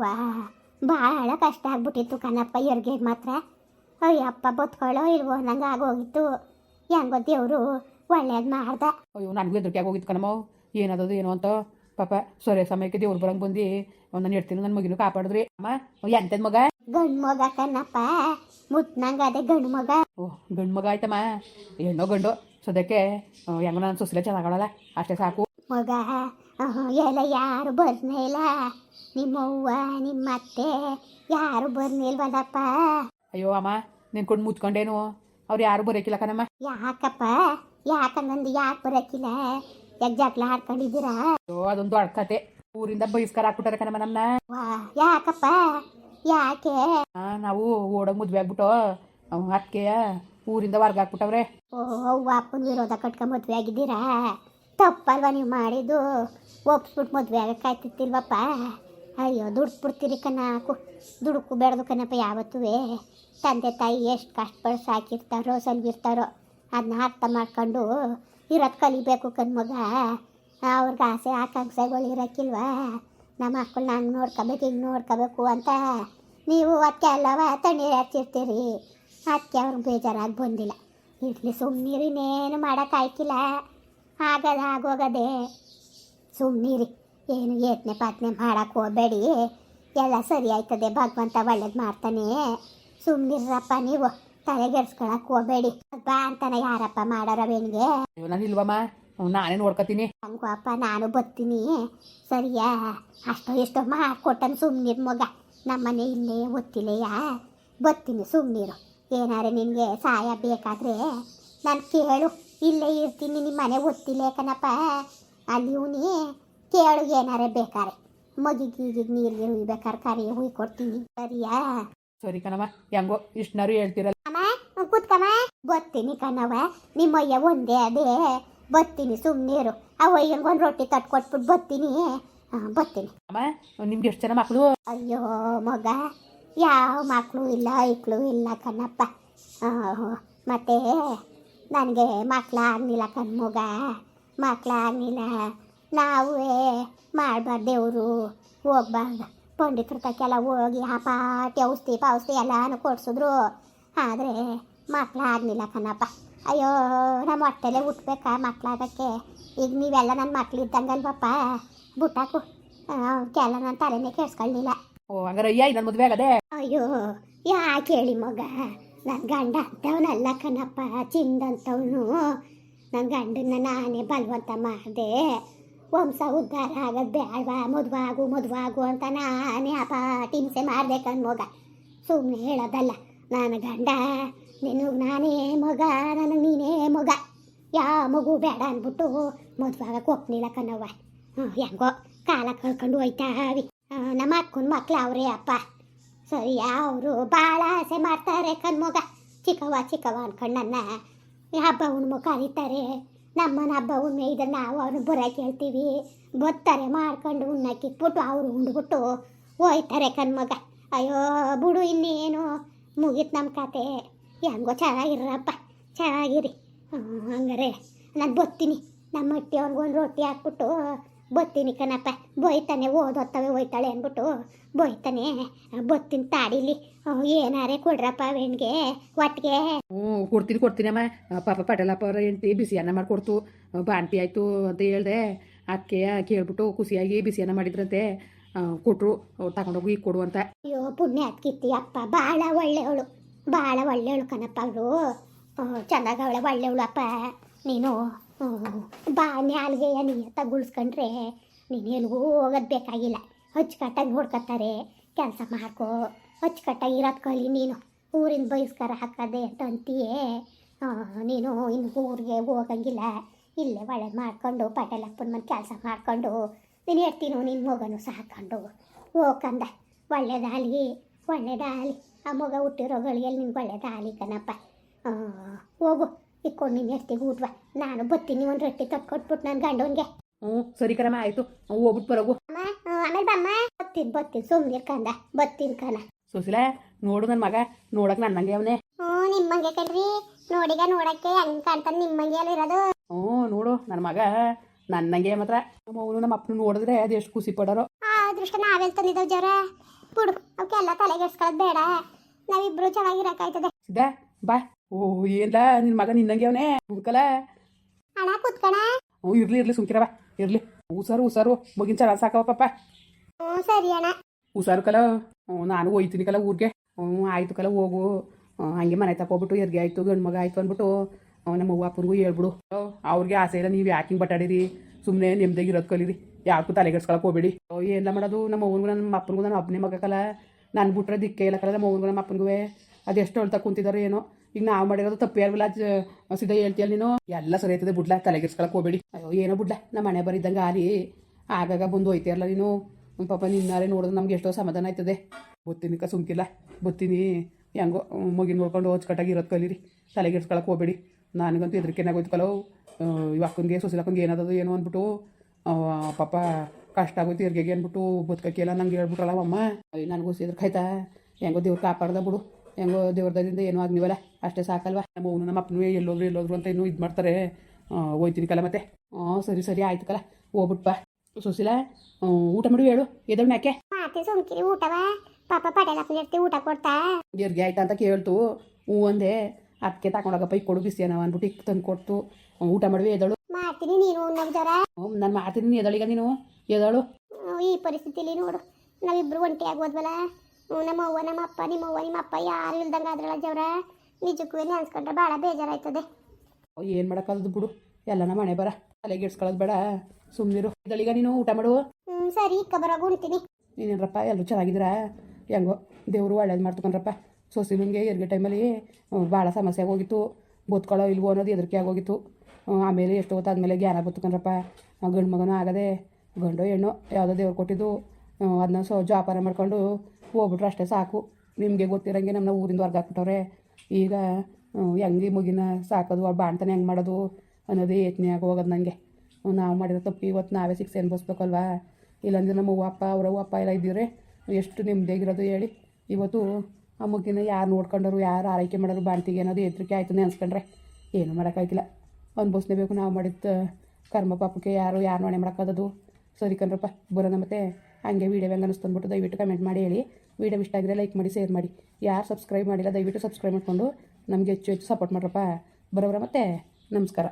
ಅವ್ವ ಭಾಳ ಕಷ್ಟ ಆಗ್ಬಿಟ್ಟಿತ್ತು ಕಣಪ್ಪ ಇವ್ರಿಗೆ ಮಾತ್ರ. ಅಯ್ಯಪ್ಪ ಬತ್ಕೊಳ್ಳೋ ಇಲ್ವೋ? ನಂಗೆ ಆಗೋಗಿತ್ತು. ಹೆಂಗ ದೇವರು ಒಳ್ಳೇದು ಮಾಡ್ದ. ಅಯ್ಯೋ ನನಗೂ ಹೆದರಿಕೆ ಆಗೋಗಿತ್ತು ಕಣಮ್ಮ. ಏನದದು ಏನೋ ಅಂತ. ಪಾಪ ಸೊರೆ ಸಮಯಕ್ಕೆ ದೇವ್ರು ಬರಂಗೆ ಬಂದು. ನಾನು ಇಡ್ತೀನಿ ನನ್ನ ಮಗಿನೂ ಕಾಪಾಡಿದ್ರಿ. ಅಮ್ಮ ಎಂತದ ಮಗ? ಗಂಡು ಮಗ ಕಣಪ್ಪ ಮುತ್ನಂಗ ಅದೇ ಗಂಡು ಮಗ. ಓ ಗಂಡು ಮಗ ಆಯ್ತಮ್ಮ. ಹೆಣ್ಣೋ ಗಂಡು. ಸದ್ಯಕ್ಕೆ ಹೆಂಗ ನನ್ನ ಸೊಸಲೆ ಚೆನ್ನಾಗಳಲ್ಲ ಅಷ್ಟೇ ಸಾಕು. ಮಗ ಎಲ್ಲ ಯಾರು ಬರ್ನೇ ಇಲ್ಲ. ನಿಮ್ಮವ್ವ ನಿಮ್ಮ ಅತ್ತೆ ಯಾರು ಬರ್ನಿಲ್ವಲ್ಲಪ್ಪ ಅಯ್ಯೋ ಅಮ್ಮ ನಿನ್ ನಿನ್ಕೊಂಡು ಮುಚ್ಕೊಂಡೇನು? ಅವ್ರು ಯಾರು ಬರೋಕಿಲ್ಲ ಕಣಮ್ಮ? ಯಾಕಪ್ಪ? ಯಾಕಂದಂದು ಯಾಕೆ ಬರೋಕ್ಕಿಲ್ಲ ಯಾಕೆ ಜಗಳ ಆಡ್ಕೊಂಡಿದ್ದೀರಾ ಅಯ್ಯೋ ಅದೊಂದು ದೊಡ್ಡ ಕತೆ. ಊರಿಂದ ಬಹಿಷ್ಕಾರ ಹಾಕ್ಬಿಟ್ಟಾರ ಕಣಮ್ಮ ನಮ್ಮನ್ನ ವಾ ಯಾಕಪ್ಪ? ಯಾಕೆ? ಆ, ನಾವು ಓಡೋಗಿ ಮದ್ವೆ ಆಗ್ಬಿಟ್ಟು ಅಕ್ಕಿಯ ಊರಿಂದ ವರ್ಗ ಹಾಕ್ಬಿಟ್ಟವ್ರೆ. ಓ ಅವ್ವ ಅಪ್ಪನ ವಿರೋಧ ಕಟ್ಕೊಂಡ್ ಮದ್ವೆ ಆಗಿದ್ದೀರಾ? ತಪ್ಪಲ್ವಾ ನೀವು ಮಾಡಿದ್ದು? ಒಪ್ಸ್ಬಿಟ್ಟು ಮದುವೆ ಆಗಕ್ಕಾಯ್ತಿತ್ತಿಲ್ವಪ್ಪ ಅಯ್ಯೋ ದುಡ್ಸ್ಬಿಡ್ತೀರಿ ಕಣಕು ದುಡುಕು ಬೆಳೆದು ಕಣಪ್ಪ ಯಾವತ್ತೂ ತಂದೆ ತಾಯಿ ಎಷ್ಟು ಕಷ್ಟಪಟ್ಟು ಸಾಕಿರ್ತಾರೋ ಸಲ್ವಿರ್ತಾರೋ ಅದನ್ನ ಅರ್ಥ ಮಾಡ್ಕೊಂಡು ಇರೋದು ಕಲಿಬೇಕು ಕಣ್ಮಗ. ಅವ್ರಿಗೆ ಆಸೆ, ಆಕಾಂಕ್ಷೆಗಳು ಇರೋಕ್ಕಿಲ್ವ? ನಮ್ಮ ಮಕ್ಕಳು ಹಂಗೆ ನೋಡ್ಕೋಬೇಕು, ಹಿಂಗೆ ನೋಡ್ಕೋಬೇಕು ಅಂತ ನೀವು ಅತ್ತೆ ಅಲ್ಲವ ತಣ್ಣೀರು ಹಚ್ಚಿರ್ತೀರಿ ಅದಕ್ಕೆ ಅವ್ರಿಗೆ ಬೇಜಾರಾಗಿ ಬಂದಿಲ್ಲ. ಇರಲಿ ಇನ್ನೇನು ಮಾಡೋಕ್ಕಾಯ್ಕಿಲ್ಲ. ಆಗದ ಆಗೋಗದೆ. ಸುಮ್ಮನಿರಿ ಏನು ಯತ್ನೆ ಪಾತ್ನೆ ಮಾಡಕ್ಕೆ ಹೋಗಬೇಡಿ. ಎಲ್ಲ ಸರಿ ಆಯ್ತದೆ ಭಗವಂತ ಒಳ್ಳೇದು ಮಾಡ್ತಾನೆ. ಸುಮ್ಮನಿರಪ್ಪ ನೀವು ತಲೆಗೆಡ್ಸ್ಕೊಳಕ್ ಹೋಗಬೇಡಿ. ಬಾ ಅಂತಾನೆ ಯಾರಪ್ಪ ಮಾಡಾರವೇನಿಗೆ ನಾನು ಇಲ್ವಮ್ಮ ನಾನೇ ನೋಡ್ಕೊತೀನಿ. ಹಂಗಪ್ಪ ನಾನು ಬರ್ತೀನಿ. ಸರಿಯಾ? ಅಷ್ಟೋ ಎಷ್ಟೋ ಮಾಡ್ಕೊಟ್ಟನು ಸುಮ್ಮನಿರು ಮಗ. ನಮ್ಮನೆ ಇಲ್ಲೇ ಒತ್ತಿಲೆಯ? ಬರ್ತೀನಿ ಸುಮ್ಮನಿರು ಏನಾರೆ ನಿನಗೆ ಸಹಾಯ ಬೇಕಾದರೆ ನಾನು ಕೇಳು. ಇಲ್ಲೇ ಇರ್ತೀನಿ ನಿಮ್ಮ ಮನೆ ಒತ್ತಿಲೆ ಕಣಪ್ಪ. ಅಲ್ಲಿ ಇವನಿ ಕೇಳು ಏನಾರೆ ಬೇಕಾರೆ. ಮಗಿಗೆ ಈಗಿಗೆ ನೀರಿಗೆ ಹುಯ್ಬೇಕಾರೆ ಕರಿ ಹುಯ್ ಕೊಡ್ತೀನಿ. ಸರಿಯಾ? ಸರಿ ಕಣವ ಹೆಂಗೋ ಇಷ್ಟನಾರು ಹೇಳ್ತಿರಲ್ಲ. ಅಮ್ಮ ಕೂತ್ಕಮ್ಮ ಬರ್ತೀನಿ ಕಣವ ನಿಮ್ಮಯ್ಯ ಒಂದೇ ಅದೇ. ಬರ್ತೀನಿ ಸುಮ್ಮನೀರು ಆ ಒಯ್ಯಂಗೊಂದು ರೊಟ್ಟಿ ತಟ್ಕೊಟ್ಬಿಟ್ಟು ಬರ್ತೀನಿ. ಹಾಂ ಬರ್ತೀನಿ. ಅಮ್ಮ ನಿಮ್ಗೆ ಎಷ್ಟು ಜನ ಮಕ್ಕಳು ಅಯ್ಯೋ ಮಗ ಯಾವ ಮಕ್ಕಳು ಇಲ್ಲ ಐಕ್ಳು ಇಲ್ಲ ಕಣಪ್ಪ ಮತ್ತೆ ನನಗೆ ಮಕ್ಕಳಾಗಲಿಲ್ಲ ಕಣ್ಮಗ ಮಕ್ಕಳಾಗಲಿಲ್ಲ ನಾವೇ ಮಾಡಬಾರ್ದು ದೇವರು ಹೋಗ್ಬಾರ್ದು. ಪಂಡಿತರ ತಕ್ಕೆಲ್ಲ ಹೋಗಿ ಆ ಪಾಟಿ ಔಷಧಿ ಪೌಷಧಿ ಎಲ್ಲಾನು ಕೊಡ್ಸಿದ್ರು. ಆದರೆ ಮಕ್ಕಳಾಗಲಿಲ್ಲ ಕಣಪ್ಪ. ಅಯ್ಯೋ ನಮ್ಮ ಹೊಟ್ಟೆಲೆ ಹುಟ್ಬೇಕಾ ಮಕ್ಕಳಾಗಕ್ಕೆ ಈಗ ನೀವೆಲ್ಲ ನನ್ನ ಮಕ್ಳು ಇದ್ದಂಗಲ್ವಪ್ಪ. ಬುಟ್ಟಾಕು ಕೆಲ ನನ್ನ ತಲೆನೇ ಕೆಡ್ಸ್ಕೊಳ್ಳಿಲ್ಲ ಓ ಹಂಗಾರೆ ಅಯ್ಯ ನನ್ನ ಮದುವೆ ಆಗದೆ? ಅಯ್ಯೋ ಯಾಕೆ ಹೇಳಿ ಮಗ? ನನ್ನ ಗಂಡ ಅಂತವನಲ್ಲ ಕಣಪ್ಪ ಚಿಂದಂತವನು. ನನ್ನ ಗಂಡನ್ನ ನಾನೇ ಬಲವಂತ ಮಾಡಿದೆ. ವಂಶ ಉದ್ಧಾರ ಆಗೋದು ಬೇಡವಾ ಮದುವಾಗು ಮದುವಾಗು ಅಂತ ನಾನೇ ಅಪ ಹಿಂಸೆ ಮಾಡ್ಬೇಕನ್ ಮಗ. ಸುಮ್ಮನೆ ಹೇಳೋದಲ್ಲ, ನನ್ನ ಗಂಡ ನಿನಗೆ ನಾನೇ ಮಗ ನನಗೆ ನೀನೇ ಮಗ. ಯಾವ ಮಗು ಬೇಡ ಅಂದ್ಬಿಟ್ಟು ಮದುವಾಗ ಒಪ್ನಿಲ್ಲ ಕಣವ್ವ ಹ್ಞೂ ಹೆಂಗೋ ಕಾಲ ಕಳ್ಕೊಂಡು ಹೋಯ್ತಾವಿ ನಮ್ಮ ಅಕ್ಕನ ಮಕ್ಳು ಅವರೇ ಅಪ್ಪ. ಸರಿ ಅವರು ಭಾಳ ಆಸೆ ಮಾಡ್ತಾರೆ ಕಣ್ಮಗ ಚಿಕ್ಕವ ಚಿಕ್ಕವ ಅನ್ಕೊಂಡು ನನ್ನ ಹಬ್ಬ ಹುಣ್ಮು ಕರೀತಾರೆ ನಮ್ಮನ ಹಬ್ಬ ಹುಣ್ಮೆ ಇದನ್ನು ನಾವು ಅವ್ರನ್ನ ಬರೋಕೆ ಹೇಳ್ತೀವಿ ಬತ್ತಾರೆ ಮಾಡ್ಕೊಂಡು ಉಣ್ಣಕ್ಕಿಟ್ಬಿಟ್ಟು ಅವರು ಉಂಡ್ಬಿಟ್ಟು ಹೋಯ್ತಾರೆ ಕಣ್ಮಗ. ಅಯ್ಯೋ ಬಿಡು ಇನ್ನೇನು? ಮುಗೀತು ನಮ್ಮ ಕತೆ. ಹೆಂಗೋ ಚೆನ್ನಾಗಿರಪ್ಪ ಚೆನ್ನಾಗಿರಿ. ಹಂಗಾರೆ. ನಾನು ಬತ್ತೀನಿ. ನಮ್ಮ ಅಟ್ಟಿ ಅವ್ರಿಗೊಂದು ರೊಟ್ಟಿ ಹಾಕ್ಬಿಟ್ಟು ಬರ್ತೀನಿ ಕಣಪ್ಪ. ಬೈತಾನೆ ಓದೋತ್ತವೆ ಹೋಯ್ತಾಳೆ ಅಂದ್ಬಿಟ್ಟು ಬೈತಾನೆ ಬತ್ತಿನ ತಾಡಿಲಿ ಏನಾರೆ ಕೊಡ್ರಪ್ಪ ಹೆಣ್ಗೆ ಒಟ್ಟಿಗೆ. ಹ್ಞೂ ಕೊಡ್ತೀನಿ ಕೊಡ್ತೀನಮ್ಮ ಪಾಪ ಪಟೇಲಪ್ಪ ಅವರ ಹೆಂಡತಿ ಬಿಸಿ ಅನ್ನ ಮಾಡಿಕೊಡ್ತು ಬಾಣ್ತಿ ಆಯಿತು ಅಂತ ಹೇಳ್ದೆ. ಅದಕ್ಕೆ ಕೇಳ್ಬಿಟ್ಟು ಖುಷಿಯಾಗಿ ಬಿಸಿ ಅನ್ನ ಮಾಡಿದ್ರಂತೆ ಕೊಟ್ಟರು ತಗೊಂಡೋಗಿ ಈಗ ಕೊಡು ಅಂತ. ಅಯ್ಯೋ ಪುಣ್ಯ ಅದ್ಕಿತ್ತಿ ಅಪ್ಪ ಭಾಳ ಒಳ್ಳೆಯವಳು. ಭಾಳ ಒಳ್ಳೆಯವಳು ಕಣಪ್ಪ ಅವಳು ಚೆನ್ನಾಗವಳೆ ಒಳ್ಳೆಯವಳು ಅಪ್ಪ ನೀನು ಬಾ ನ್ಯಾಲ್ಗೆಯ ನಿಯತ್ತ ತಗುಳ್ಸ್ಕೊಂಡ್ರೆ ನೀನು ಎಲ್ಗೂ ಹೋಗೋದು ಬೇಕಾಗಿಲ್ಲ. ಅಚ್ಚುಕಟ್ಟಾಗಿ ನೋಡ್ಕೊತಾರೆ. ಕೆಲಸ ಮಾಡ್ಕೋ. ಅಚ್ಚುಕಟ್ಟಾಗಿ ಇರೋದು ನೀನು. ಊರಿನ ಬಯಸ್ಕರ ಹಾಕದೆ ಅಂತ ಅಂತೀಯೇ. ನೀನು ಇನ್ನು ಊರಿಗೆ ಹೋಗಂಗಿಲ್ಲ. ಇಲ್ಲೇ ಒಳ್ಳೆ ಮಾಡ್ಕೊಂಡು ಪಟೇಲಪ್ಪನ ಮನೆ ಕೆಲಸ ಮಾಡ್ಕೊಂಡು ನೀನು ಹೇಳ್ತೀನೋ ನಿನ್ನ ಮಗನು ಸಾಕೊಂಡು ಹೋಗಂದ ಒಳ್ಳೆದಾಲಿ ಒಳ್ಳೆದಾಲಿ ಆ ಮಗ ಹುಟ್ಟಿರೋಗಳಿಗೆ ನಿನ್ಗೆ ಒಳ್ಳೆದಾಲಿ ಕಣಪ್ಪ. ಹೋಗು. ಇಕ್ಕೊಂಡು ನಿನ್ನ ಎಷ್ಟಿಗೆ ಊಟವ ನಾನು ಬತ್ತೀನಿ ಒಂದು ರೊಟ್ಟಿ ತಟ್ಕೊಟ್ಬಿಟ್ಟು ನನ್ನ ಗಂಡವನ್ಗೆ ಹ್ಞೂ ಸರಿ ಕಣಮ್ಮ ಆಯಿತು. ಹೋಗ್ಬಿಟ್ಟು ಬರೋಗು. ಆಮೇಲೆ ಬಮ್ಮ ಬತ್ತೀನಿ ಬತ್ತೀನಿ ಸುಮ್ಮನೆ ಕಂದ. ಬತ್ತೀನಿ ಕಣ. ಸುಶೀಲ ನೋಡು ನನ್ನ ಮಗ ನೋಡಕ್ಕೆ ನನ್ನಂಗೆ ಅವನೇ. ಹ್ಞೂ ನಿಮ್ಮಂಗೆ ಕಣ್ರಿ. ನೋಡಿಗ ನೋಡಕ್ಕೆ ಹೆಂಗೆ ಕಾಣ್ತಾನೆ ನಿಮ್ಮಂಗೆ ಅಲ್ಲಿ ಇರೋದು. ಹ್ಞೂ ನೋಡು ನನ್ನ ಮಗ ನನ್ನಂಗೆ ಮಾತ್ರ. ನಮ್ಮ ಅವನು ನಮ್ಮ ಅಪ್ಪನ ನೋಡಿದ್ರೆ ಅದು ಎಷ್ಟು ಖುಷಿ ಪಡೋರು. ಆ ಅದೃಷ್ಟ ನಾವೆಲ್ಲ ತಂದಿದ್ದಾವೆ ಜರ. ಬಿಡು ಅವಕ್ಕೆಲ್ಲ ತಲೆಗೆಡ್ಸ್ಕೊಳ್ಳೋದು ಬೇಡ. ನಾವಿಬ್ರು ಚೆನ್ನಾಗಿರಕ್ಕಾಯ್ತದೆ ಸಿದ್ಧ ಬಾ. ಓ ಏನ್ಲ ನಿನ್ನ ಮಗ ನಿನ್ನಂಗೆ ಅವನೇ? ಅಣ್ಣ ಕುತ್ಕಣ ಹ್ಞೂ ಇರ್ಲಿ ಇರ್ಲಿ ಸುಮ್ಕಿರವ ಇರ್ಲಿ. ಹುಷಾರು ಹುಷಾರು ಮಗಿನ ಚೆನ್ನಾಗಿ ಸಾಕವ ಪಾಪ. ಹ್ಞೂ ಸರಿ ಅಣ್ಣ. ಹುಷಾರು ಕಲ ಹ್ಞೂ ನಾನು ಹೋಯ್ತೀನಿ ಕಲ ಊರಿಗೆ. ಹ್ಞೂ ಆಯ್ತು ಕಲ ಹೋಗು. ಹಂಗೆ ಮನೆ ತಗೋಬಿಟ್ಟು ಎರ್ಗೆ ಆಯಿತು ಗಂಡು ಮಗ ಆಯ್ತು ಅಂದ್ಬಿಟ್ಟು ನಮ್ಮ ಅವ್ವ ಅಪ್ಪನಿಗೂ ಹೇಳ್ಬಿಡು. ಅವ್ರಿಗೆ ಆಸೆ ಇಲ್ಲ ನೀವು ಯಾಕೆ ಹಿಂಗೆ ಬಟಾಡಿರಿ? ಸುಮ್ಮನೆ ನೆಮ್ಮದಿಗೆ ಇರೋದು ಕಲೀರಿ. ಯಾಕೂ ತಲೆಗೆಡ್ಸ್ಕೊಳಕ್ಕೆ ಹೋಗ್ಬೇಡಿ. ಏನಿಲ್ಲ ಮಾಡೋದು? ನಮ್ಮ ಅವ್ವನಿಗೂ ನಮ್ಮ ಅಪ್ಪನಿಗೂ ನನ್ನ ಒಬ್ಬನೇ ಮಗ ಕಲ. ನಾನು ಬಿಟ್ರೆ ದಿಕ್ಕೇ ಇಲ್ಲ ಕಲ ನಮ್ಮ ಅವ್ವನಿಗೂ ನಮ್ಮ ಅಪ್ಪನಿಗೂ ಅದೆಷ್ಟು ಹೇಳ್ತಾ ಕುಂತಿದ್ದಾರೆ ಏನೋ. ಈಗ ನಾವು ಮಾಡಿರೋದು ತಪ್ಪು ಇರಲಿಲ್ಲ ಸೀದಾ ಹೇಳ್ತೀಯಲ್ಲ ನೀನು? ಎಲ್ಲ ಸರಿ ಆಯ್ತದೆ, ಬಿಡ್ಲ ತಲೆಗೆಡ್ಸ್ಕೊಳಕ್ಕೆ ಹೋಗ್ಬೇಡಿ. ಅಯ್ಯೋ, ಏನೋ ಬಿಡ್ಲ, ನಮ್ಮ ಮನೆ ಬರಿದ್ದಂಗೆ ಆಲಿ. ಆಗಾಗ ಬಂದು ಹೋಯ್ತಿರಲ್ಲ ನೀನು? ಪಾಪ ನಿನ್ನಾರೆ ನೋಡಿದ್ರೆ ನಮ್ಗೆ ಎಷ್ಟೋ ಸಮಾಧಾನ ಆಯ್ತದೆ. ಬತ್ತೀನಿ ಕ ಸುಮ್ಕಿಲ್ಲ, ಬತ್ತೀನಿ. ಹೆಂಗೋ ಮಗಿನ ನೋಡ್ಕೊಂಡು ಹೊಚ್ಕಟ್ಟಾಗಿ ಇರೋದು ಕಲೀರಿ. ತಲೆಗೆಡ್ಸ್ಕೊಳಕ್ಕೆ ಹೋಗ್ಬೇಡಿ. ನನಗಂತೂ ಹೆದರಿಕೆನಾಗೋಯ್ತು ಕಲೋ. ಇವಕ್ಕನಿಗೆ ಸುಸಿಲಕ್ಕಂಗೆ ಏನಾದದು ಏನೋ ಅಂದ್ಬಿಟ್ಟು ಪಾಪ ಕಷ್ಟ ಆಗೋಯ್ತು ಇರ್ಗೆಗೆ ಅಂದ್ಬಿಟ್ಟು ಬದುಕಕ್ಕೆಲ್ಲ ನಂಗೆ ಹೇಳ್ಬಿಟ್ರಲ್ಲ ಅಮ್ಮ. ನನಗೂ ಕಾಯ್ತಾ? ಹೆಂಗೋ ದೇವ್ರು ಕಾಪಾಡ್ದ ಬಿಡು. ಹೆಂಗೋ ದೇವ್ರದಿಂದ ಏನೂ ಆಗ್ನಿವಲ್ಲ ಅಷ್ಟೇ ಸಾಕಲ್ವಾ? ನಮ್ಮ ಅವನು ನಮ್ಮ ಅಪ್ಪನೂ ಎಲ್ಲೋದ್ರು ಎಲ್ಲೋದ್ರು ಅಂತ ಇನ್ನೂ ಇದು ಮಾಡ್ತಾರೆ. ಹೋಯ್ತೀನಿ ಕಲ ಮತ್ತೆ. ಹಾಂ ಸರಿ ಸರಿ ಆಯ್ತು ಕಲ. ಹೋಗ್ಬಿಟ್ಪ ಸುಶೀಲ ಊಟ ಮಾಡಿ ಹೇಳು. ಎದಳು ಯಾಕೆ? ಸುಮ್ಕಿರಿ ಊಟವ? ಪಾಪ ಜೊತೆ ಊಟ ಕೊಡ್ತಾ? ದೇವ್ರಿಗೆ ಆಯ್ತಾ ಅಂತ ಕೇಳ್ತು. ಹ್ಞೂ ಒಂದೇ ಅದಕ್ಕೆ ತಗೊಂಡೋಗಪ್ಪ ಈಗ ಕೊಡು ಬಿಸಿ ನಾವು ಅಂದ್ಬಿಟ್ಟು ಈಗ ತಂದು ಕೊಡ್ತು. ಊಟ ಮಾಡುವೆ ಎದಳು? ಮಾಡ್ತೀನಿ ನೀನು ನಮ್ಮ ಜರ ಹ್ಞೂ ನಾನು ಮಾಡ್ತೀನಿ ಎದಳಿಗ ನೀನು? ಎದಳು? ಈ ಪರಿಸ್ಥಿತಿಲಿ ನೋಡು. ನಾವಿಬ್ರು ಒಂಟಿ ಆಗೋದ್ವಲ್ಲ ನಮ್ಮ ಅವ್ವ ನಮ್ಮ ಅಪ್ಪ ನಿಮ್ಮ ಅವ್ವ ನಿಮ್ಮ ಅಪ್ಪ ಯಾರು ಇಲ್ದಂಗೆ ಆದ್ರಲ್ಲ ಜವ್ರ ನಿಜಕ್ಕೂ ಅನ್ಸ್ಕೊಂಡ್ರೆ ಭಾಳ ಬೇಜಾರಾಯ್ತದೆ. ಏನು ಮಾಡೋಕ್ಕಾಗದು ಬಿಡು. ಎಲ್ಲನ ಮನೆ ಬರ. ತಲೆಗೆಡ್ಸ್ಕೊಳ್ಳೋದು ಬೇಡ. ಸುಮ್ಮನಿರು ಎದಳೀಗ ನೀನು ಊಟ ಮಾಡು. ಹ್ಞೂ ಸರಿ ಇಕ್ಕ ಬರೋ ಉಣ್ತೀನಿ. ನೀನೇನ್ರಪ್ಪ ಎಲ್ಲರೂ ಚೆನ್ನಾಗಿದ್ರ ಹೆಂಗೋ ದೇವರು ಒಳ್ಳೇದು ಮಾಡ್ತಕೊಂಡ್ರಪ್ಪ. ಸೊಸಿಲುಂಗೆ ಎರ್ಗೆ ಟೈಮಲ್ಲಿ ಭಾಳ ಸಮಸ್ಯೆ ಆಗೋಗಿತ್ತು. ಬದುಕೊಳ್ಳೋ ಇಲ್ವೋ ಅನ್ನೋದು ಹೆದರಿಕೆ ಆಗೋಗಿತ್ತು. ಆಮೇಲೆ ಎಷ್ಟು ಹೊತ್ತಾದ್ಮೇಲೆ ಜ್ಞಾನ ಬದುಕೊಂಡ್ರಪ್ಪ ಗಂಡು ಮಗನೂ ಆಗದೆ ಗಂಡು ಹೆಣ್ಣು ಯಾವುದೋ ದೇವ್ರು ಕೊಟ್ಟಿದ್ದು. ಅದನ್ನ ಸೊ ಜೋಪಾನ ಮಾಡ್ಕೊಂಡು ಹೋಗ್ಬಿಟ್ರೆ ಅಷ್ಟೇ ಸಾಕು. ನಿಮಗೆ ಗೊತ್ತಿರಂಗೆ ನಮ್ಮ ಊರಿಂದ ಹೊರ್ಗೆ ಹಾಕ್ಬಿಟ್ಟವ್ರೆ. ಈಗ ಹೆಂಗೆ ಮುಗಿನ ಸಾಕೋದು ಅವ್ರು ಬಾಣ್ತಾನೆ ಹೆಂಗೆ ಮಾಡೋದು ಅನ್ನೋದು ಯೋಚನೆ ಆಗಿ ಹೋಗೋದು ನನಗೆ ನಾವು ಮಾಡಿರೋ ತಪ್ಪು ಇವತ್ತು ನಾವೇ ಶಿಕ್ಷೆ ಅನ್ಭವಿಸ್ಬೇಕಲ್ವಾ? ಇಲ್ಲಾಂದ್ರೆ ನಮ್ಮ ಅವ್ವ ಅಪ್ಪ, ಅವರ ಅಪ್ಪ ಎಲ್ಲ ಇದ್ದಿದ್ರೆ ಎಷ್ಟು ನೆಮ್ಮದಿಯಾಗಿರೋದು ಹೇಳಿ. ಇವತ್ತು ಆ ಮಗಿನ ಯಾರು ನೋಡ್ಕೊಂಡರು, ಯಾರು ಆರೈಕೆ ಮಾಡೋರು ಬಾಣ್ತಿಗೆ ಅನ್ನೋದು ಹೆದರಿಕೆ ಆಯ್ತು ಅನ್ಸ್ಕೊಂಡ್ರೆ. ಏನು ಮಾಡೋಕ್ಕಾಯ್ತಿಲ್ಲ ಅನ್ಭವಿಸ್ಲೇಬೇಕು ನಾವು ಮಾಡಿದ ಕರ್ಮ ಪಾಪಕ್ಕೆ ಯಾರು ಯಾರು ಮನೆ ಮಾಡೋಕ್ಕಾಗೋದು ಸರಿ ಕಣ್ರಪ್ಪ, ಬರೋಣ ಮತ್ತೆ. ಹಂಗೆ ವೀಡಿಯೋ ಹೆಂಗೆ ಅನಿಸ್ತು ಅಂದ್ಬಿಟ್ಟು ದಯವಿಟ್ಟು ಕಮೆಂಟ್ ಮಾಡಿ ಹೇಳಿ. ವೀಡಿಯೋ ಇಷ್ಟ ಆಗಿದ್ರೆ ಲೈಕ್ ಮಾಡಿ ಶೇರ್ ಮಾಡಿ. ಯಾರು ಸಬ್ಸ್ಕ್ರೈಬ್ ಮಾಡಿಲ್ಲ, ದಯವಿಟ್ಟು ಸಬ್ಸ್ಕ್ರೈಬ್ ಮಾಡಿಕೊಂಡು ನಮಗೆ ಹೆಚ್ಚು ಹೆಚ್ಚು ಸಪೋರ್ಟ್ ಮಾಡ್ರಪ್ಪ. ಬರೋಬ್ರ ಮತ್ತೆ ನಮಸ್ಕಾರ.